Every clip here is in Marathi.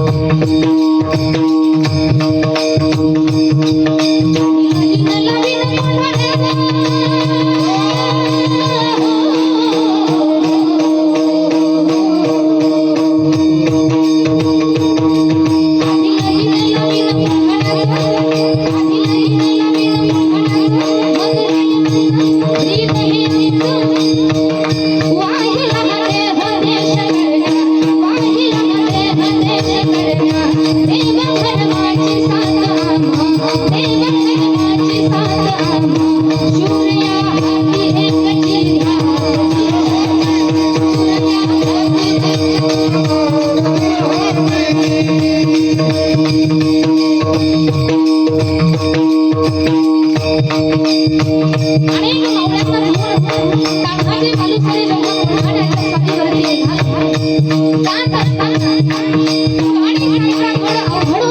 अनेक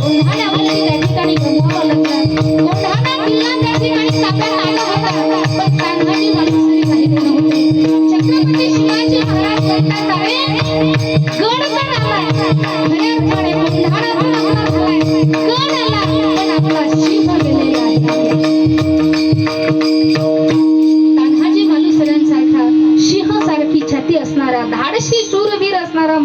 कोंढाण्यावरती त्या ठिकाणी गमवावा लागला कोंढाणा किल्ला त्या ठिकाणी छाती असणारा धाडशी असणारा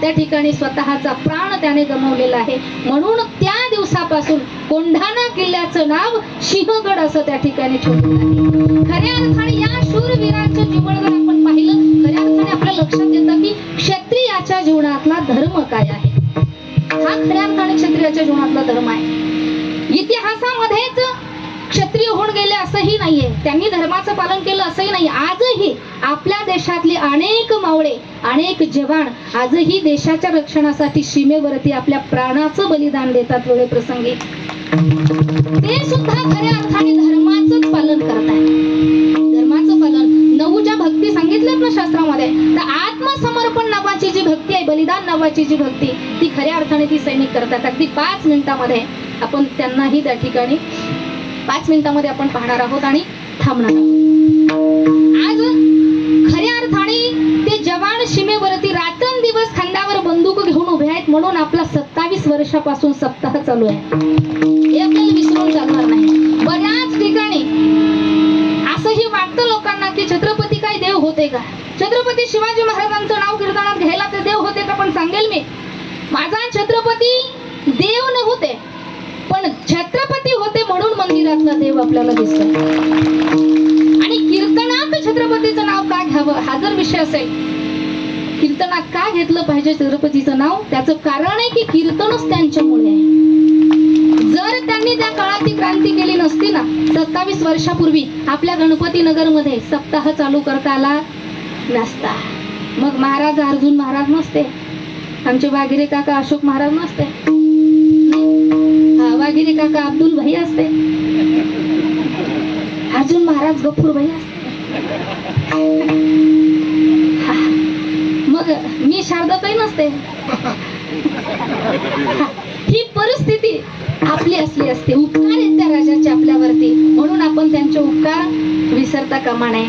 त्या ठिकाणी स्वतःचा प्राण त्याने गमावलेला आहे. म्हणून त्या दिवसापासून कोंढाणा किल्ल्याचं नाव सिंहगड असं त्या ठिकाणी ठेवलेलं आहे खऱ्या अर्थाने या शूरवीरांचं जीवन जर आपण पाहिलं. खऱ्या अर्थाने आपल्या लक्षात येतं की क्षत्रियाच्या जीवनातला धर्म काय आहे? हा खऱ्या अर्थाने क्षत्रियाच्या जीवनातला धर्म आहे. इतिहासामध्येच होऊन गेले असंही नाहीये. त्यांनी धर्माचं पालन केलं असंही नाही आजही आपल्या देशातले अनेक मावळे अनेक जवान आजही देशाच्या रक्षणासाठी सीमेवरती आपल्या प्राणाचं बलिदान देतात वेळे प्रसंगी. ते सुद्धा खऱ्या अर्थाने धर्माचंच पालन करतात धर्माचं पालन. नऊच्या भक्ती सांगितल्यात ना शास्त्रामध्ये? तर आत्मसमर्पण नावाची जी भक्ती आहे बलिदान नावाची जी भक्ती ती खऱ्या अर्थाने ती सैनिक करतात. अगदी पाच मिनिटामध्ये आपण त्यांनाही त्या ठिकाणी पाच मिनिटामध्ये आपण पाहणार आहोत आणि थांबणार आहोत. आज खऱ्या अर्थाने ते जवान सीमेवरती रात्रंदिवस खांद्यावर बंदूक घेऊन उभे आहेत म्हणून आपला सत्तावीस वर्षापासून सप्ताह चालू आहे. हे आपल्याला विसरून चालणार नाही. बऱ्याच ठिकाणी असंही वाटतं लोकांना की छत्रपती काय देव होते का? छत्रपती शिवाजी महाराजांचं नाव कीर्तनात घ्यायला ते देव होते का? पण सांगेल मी. माझा छत्रपती देव नव्हते पण छत्रपती होते म्हणून मंदिरातला देव आपल्याला दिसतो आणि कीर्तनात छत्रपतीचं नाव का घ्यावं? हा जर विषय असेल कीर्तनात का घेतलं पाहिजे छत्रपतीचं नाव? त्याचं कारण आहे की कीर्तनच त्यांच्यामुळे आहे. जर त्यांनी त्या काळात ती क्रांती केली नसती ना सत्तावीस वर्षापूर्वी आपल्या गणपती नगरमध्ये सप्ताह चालू करता आला नसता. मग महाराज अर्जुन महाराज नसते. आमचे वाघिरे काका अशोक महाराज नसते. हा, वाघिरे काका अब्दुल भाई असते. अजून महाराज गफूर भाई मग मी शारदाताई नसते. ही परिस्थिती आपली असली असते. उपकार आहेत त्या राजाचे आपल्यावरती. म्हणून आपण त्यांचे उपकार विसरता कामा नये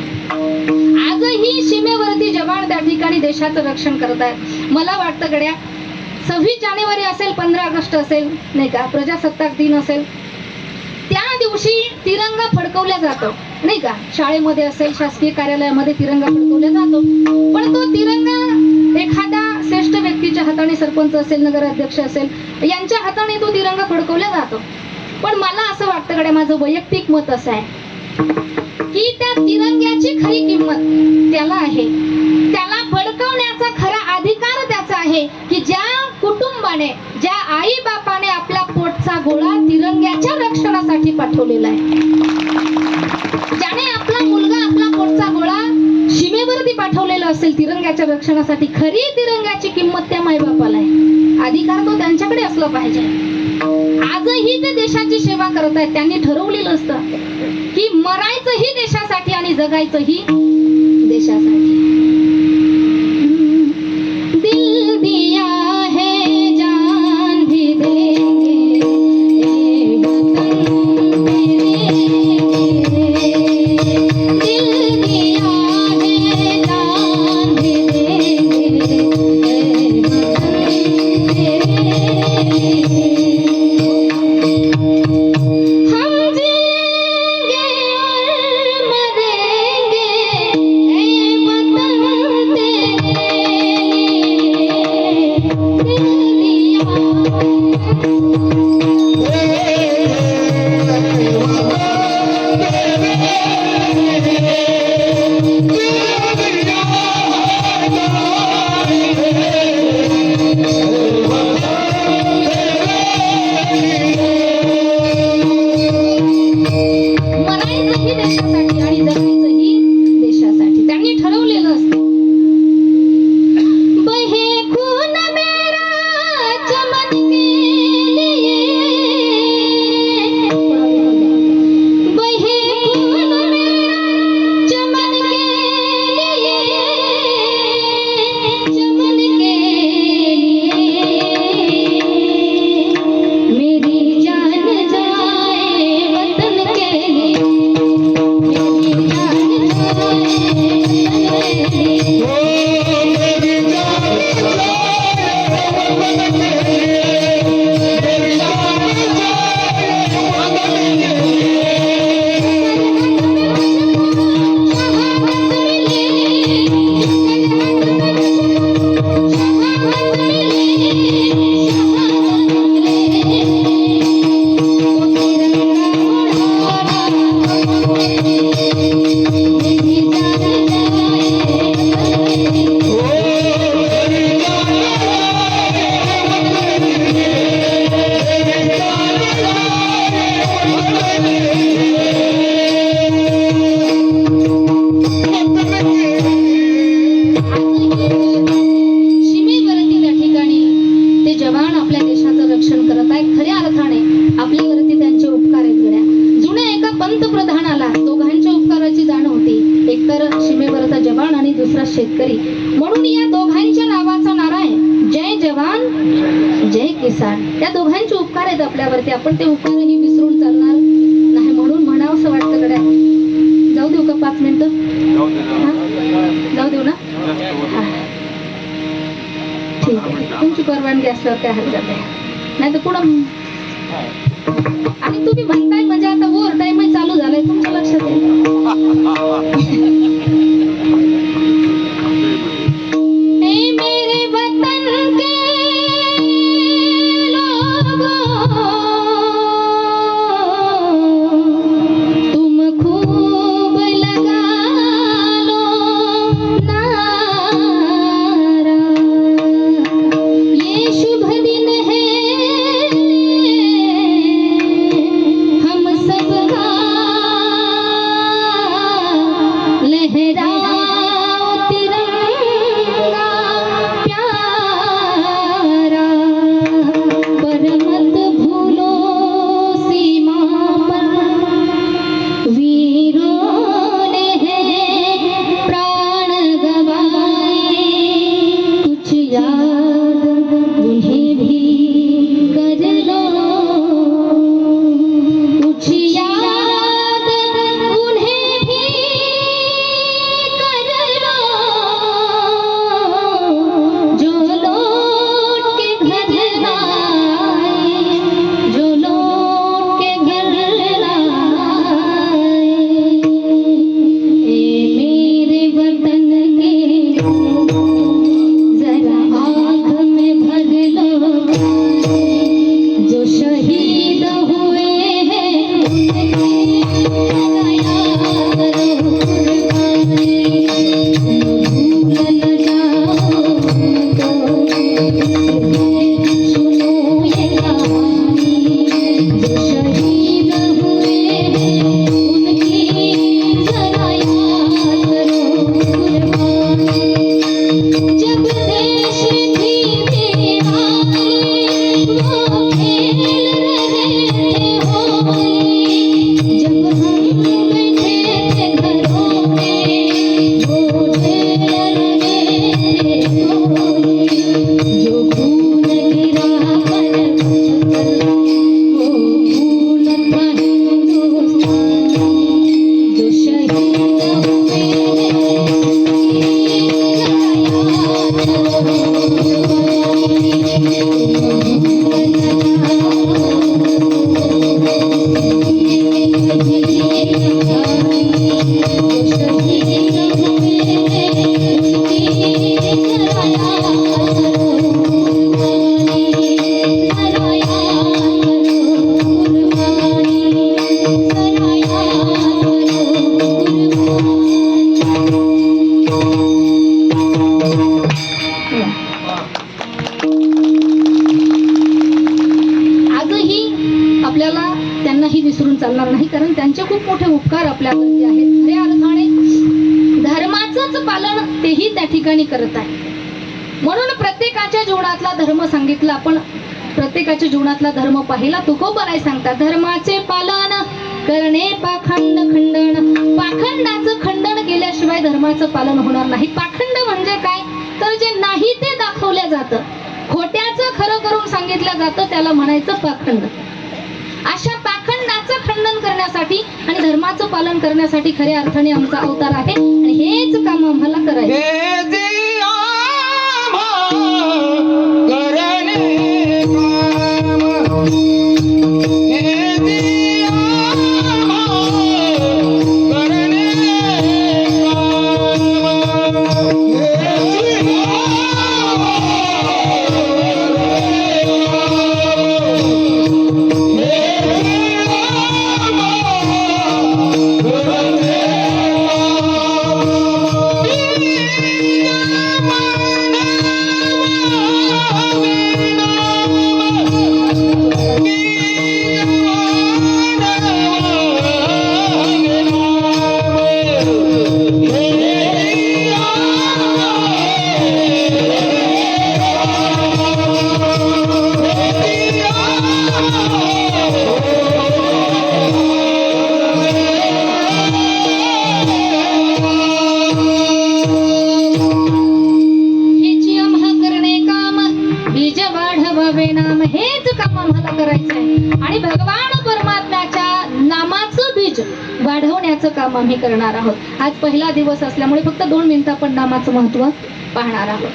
आजही सीमेवरती जवान त्या ठिकाणी देशाचं रक्षण करत आहेत मला वाटतं गड्या सव्वीस जानेवारी असेल पंधरा ऑगस्ट असेल नाही का? प्रजासत्ताक दिन असेल. दिवशी तिरंगा फडकवला जातो नाही का? शाळेमध्ये असेल शासकीय कार्यालयामध्ये तिरंगा फडकवला जातो. पण तो तिरंगा एखाद्या श्रेष्ठ व्यक्तीच्या हाताने सरपंच असेल नगराध्यक्ष असेल यांच्या हाताने तो तिरंगा फडकवला जातो. पण मला असं वाटतं कडे माझं वैयक्तिक मत असं आहे की त्या तिरंग्याची खरी किंमत त्याला आहे. त्याला फडकवण्या खरा अधिकार त्याचा आहे की ज्या कुटुंबाने ज्या आई बापाने आपला पोटचा गोळा तिरंग्याच्या रक्षणासाठी पाठवलेला आहे. ज्याने आपला मुलगा आपला पोटचा गोळा सीमेवरती पाठवलेला असेल तिरंग्याच्या रक्षणासाठी खरी तिरंग्याची किंमत त्या मायबापाला आहे. अधिकार तो त्यांच्याकडे असला पाहिजे. आजही ते देशाची सेवा करत आहेत. त्यांनी ठरवलेलं असतं की मरायचंही देशासाठी आणि जगायचंही देशासाठी. सीमेवरती दोघांचे उपकार आहेत आपल्यावरती. आपण ते उपकारही विसरून चालणार नाही म्हणून म्हणावं असं वाटतं गड्या. जाऊ देऊ का पाच मिनिटं? हा? जाऊ देऊ ना? ठीक आहे. तुमची परवानगी असल्यावर काय हरकत आहे नाही तर पुढं आणि तुम्ही म्हणताय म्हणजे आता ओव्हर टाइमही चालू झालाय. तुमच्या लक्षात येईल उपकार आहेत. खऱ्या अर्थाने धर्माचंच पालन तेही त्या ठिकाणी करत आहे म्हणून प्रत्येकाच्या जीवनातला धर्म सांगितला आपण प्रत्येकाच्या जीवनातला धर्म पाहिला तुकोबराय सांगता. धर्माचे पालन करणे पाखंड खंडन. पाखंडाचं खंडन केल्याशिवाय धर्माचं पालन होणार नाही. पाखंड म्हणजे काय? तर जे नाही ते दाखवलं जातं. खोट्याचं खरं करून सांगितलं जातं त्याला म्हणायचं पाखंड. अशा पालन करण्यासाठी आणि धर्माचं पालन करण्यासाठी खऱ्या अर्थाने आमचा अवतार आहे. आणि हेच काम आम्हाला करायचं. हे जे करणार आहोत. आज पहिला दिवस असल्यामुळे फक्त दोन मिनिटं आपण नामाचं महत्त्व पाहणार आहोत.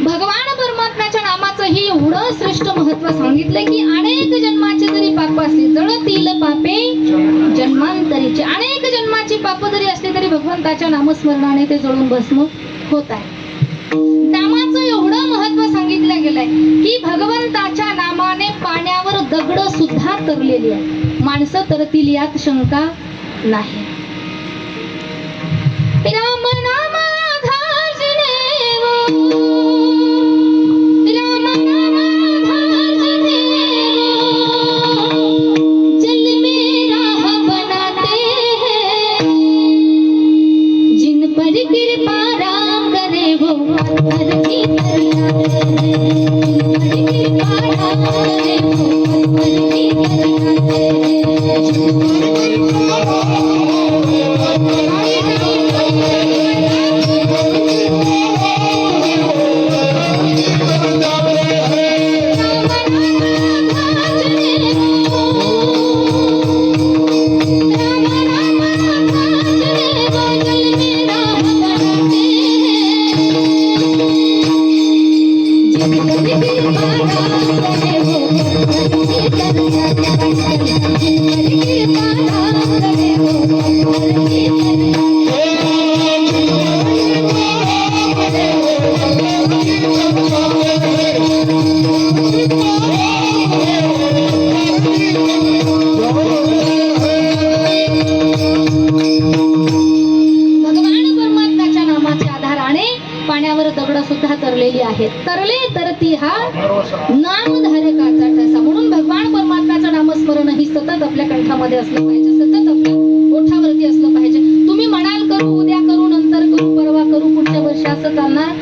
भगवान परमात्म्याच्या नामाचं ही एवढं श्रेष्ठ महत्त्व सांगितलं की अनेक जन्माचे जरी पाप असली जळतील पापे जन्मांतरीचे. अनेक जन्माची पाप जरी असली तरी भगवंताच्या नामस्मरणाने ते जळून भस्म होत आहे नामाचं एवढं महत्त्व सांगितलं गेलंय की भगवंताच्या नामाने पाण्यावर दगड सुद्धा तरलेली आहे माणसं तरतील यात शंका नाही. Pero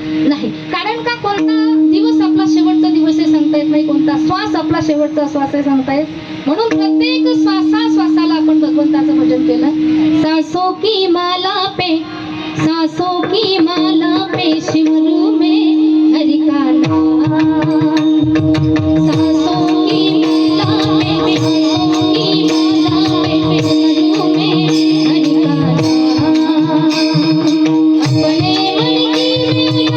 नाही कारण का कोणता दिवस आपला शेवटचा दिवस आहे सांगता येत नाही कोणता श्वास आपला शेवटचा श्वास आहे सांगता येत. म्हणून प्रत्येक श्वासा श्वासाला आपण भगवंताचं भजन केलं. सासो की माला पे सासो की माला पे शिवरू में हरिका नाम